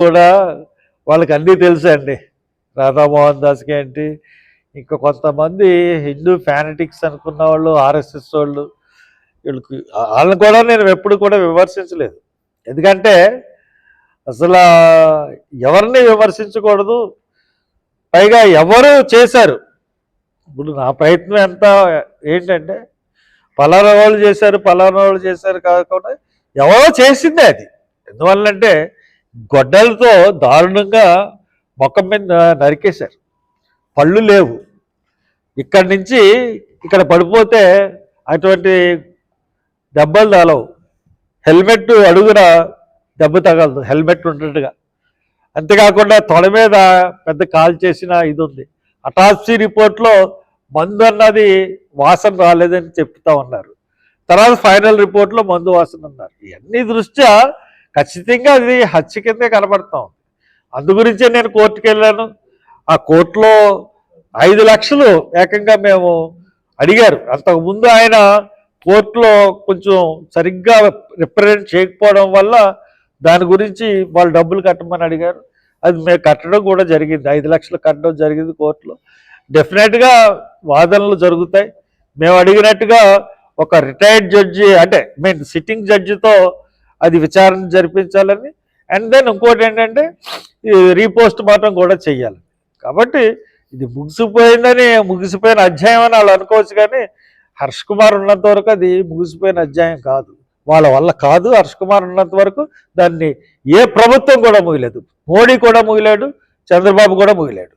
కూడా వాళ్ళకి అన్నీ తెలుసు అండి రాధామోహన్ దాస్కి ఏంటి? ఇంకా కొంతమంది హిందూ ఫ్యానటిక్స్ అనుకున్న వాళ్ళు ఆర్ఎస్ఎస్ వాళ్ళు వీళ్ళకి వాళ్ళని కూడా నేను ఎప్పుడు కూడా విమర్శించలేదు. ఎందుకంటే అసలు ఎవరిని విమర్శించకూడదు పైగా ఎవరు చేశారు? ఇప్పుడు నా ప్రయత్నం ఎంత ఏంటంటే పలానా వాళ్ళు చేశారు పలానా వాళ్ళు చేశారు కాకుండా ఎవరో చేసిందే అది. ఎందువల్లంటే గొడ్డలతో దారుణంగా మొక్క మీద నరికేశారు. పళ్ళు లేవు. ఇక్కడి నుంచి ఇక్కడ పడిపోతే అటువంటి దెబ్బలు తాలవు హెల్మెట్ అడుగున దెబ్బ తగలదు. హెల్మెట్ ఉన్నట్టుగా అంతేకాకుండా తొడ మీద పెద్ద కాల్ చేసిన ఇది ఉంది. అటాప్సీ రిపోర్ట్లో మందు అన్నది వాసన రాలేదని చెప్తా ఉన్నారు. తర్వాత ఫైనల్ రిపోర్ట్లో మందు వాసన ఉన్నారు ఇవన్నీ దృష్ట్యా ఖచ్చితంగా అది హత్య కిందే కనబడతా ఉంది. అందు గురించే నేను కోర్టుకు వెళ్ళాను ఆ కోర్టులో ఐదు లక్షలు ఏకంగా మేము అడిగారు. అంతకుముందు ఆయన కోర్టులో కొంచెం సరిగ్గా రిప్రజెంట్ చేయకపోవడం వల్ల దాని గురించి వాళ్ళు డబ్బులు కట్టమని అడిగారు. అది మేము కట్టడం కూడా జరిగింది. ఐదు లక్షలు కట్టడం జరిగింది కోర్టులో. డెఫినెట్గా వాదనలు జరుగుతాయి. మేము అడిగినట్టుగా ఒక రిటైర్డ్ జడ్జి అంటే మీన్ సిట్టింగ్ జడ్జితో అది విచారణ జరిపించాలని. అండ్ దెన్ ఇంకోటి ఏంటంటే రీపోస్ట్ మార్టం కూడా చెయ్యాలి. కాబట్టి ఇది ముగిసిపోయిందని ముగిసిపోయిన అధ్యాయం అని వాళ్ళు అనుకోవచ్చు కానీ హర్ష్ కుమార్ ఉన్నంత వరకు అది ముగిసిపోయిన అధ్యాయం కాదు. వాళ్ళ వల్ల కాదు హర్ష్ కుమార్ ఉన్నంత వరకు దాన్ని ఏ ప్రభుత్వం కూడా ముగిలేదు మోడీ కూడా ముగిలాడు చంద్రబాబు కూడా ముగిలాడు